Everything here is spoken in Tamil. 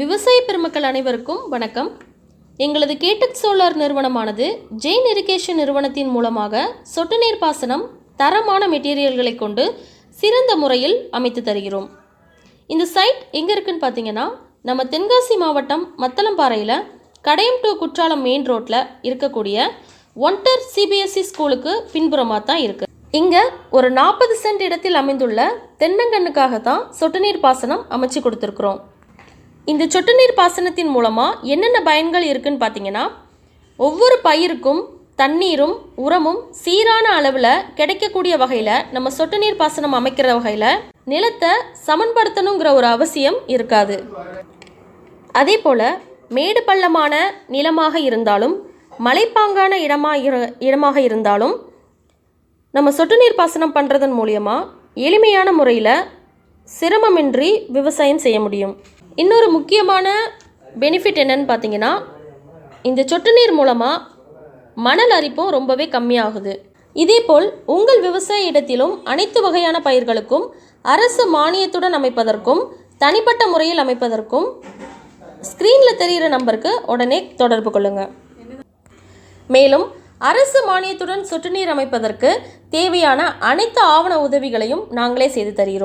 விவசாய பெருமக்கள் அனைவருக்கும் வணக்கம். எங்களது கேட்டக் சோலார் நிறுவனமானது ஜெயின் இரிகேஷன் நிறுவனத்தின் மூலமாக சொட்டு நீர் பாசனம் தரமான மெட்டீரியல்களை கொண்டு சிறந்த முறையில் அமைத்து தருகிறோம். இந்த சைட் எங்கே இருக்குன்னு பார்த்தீங்கன்னா நம்ம தென்காசி மாவட்டம் மத்தளம்பாறையில் கடையம் டு குற்றாலம் மெயின் ரோட்டில் இருக்கக்கூடிய ஒன்டர் சிபிஎஸ்சி ஸ்கூலுக்கு பின்புறமாக தான் இருக்குது இங்கே ஒரு நாற்பது சென்ட் இடத்தில் அமைந்துள்ள தென்னங்கண்ணுக்காக தான் சொட்டு நீர் பாசனம் அமைச்சு கொடுத்துருக்குறோம். இந்த சொட்டு நீர் பாசனத்தின் மூலமாக என்னென்ன பயன்கள் இருக்குன்னு பார்த்தீங்கன்னா ஒவ்வொரு பயிருக்கும் தண்ணீரும் உரமும் சீரான அளவில் கிடைக்கக்கூடிய வகையில் நம்ம சொட்டு நீர் பாசனம் அமைக்கிற வகையில் நிலத்தை சமன்படுத்தணுங்கிற ஒரு அவசியம் இருக்காது. அதே போல் மேடு பள்ளமான நிலமாக இருந்தாலும் மலைப்பாங்கான இடமாக இரு இடமாக இருந்தாலும் நம்ம சொட்டு நீர் பாசனம் பண்ணுறதன் மூலியமாக எளிமையான முறையில் சிரமமின்றி விவசாயம் செய்ய முடியும். இன்னொரு முக்கியமான பெனிஃபிட் என்னன்னு பார்த்தீங்கன்னா இந்த சொட்டு நீர் மூலமாக மணல் அரிப்பும் ரொம்பவே கம்மியாகுது. இதேபோல் உங்கள் விவசாய இடத்திலும் அனைத்து வகையான பயிர்களுக்கும் அரசு மானியத்துடன் அமைப்பதற்கும் தனிப்பட்ட முறையில் அமைப்பதற்கும் ஸ்க்ரீனில் தெரிகிற நம்பருக்கு உடனே தொடர்பு கொள்ளுங்கள் மேலும் அரசு மானியத்துடன் சொட்டு நீர் அமைப்பதற்கு தேவையான அனைத்து ஆவண உதவிகளையும் நாங்களே செய்து தருகிறோம்.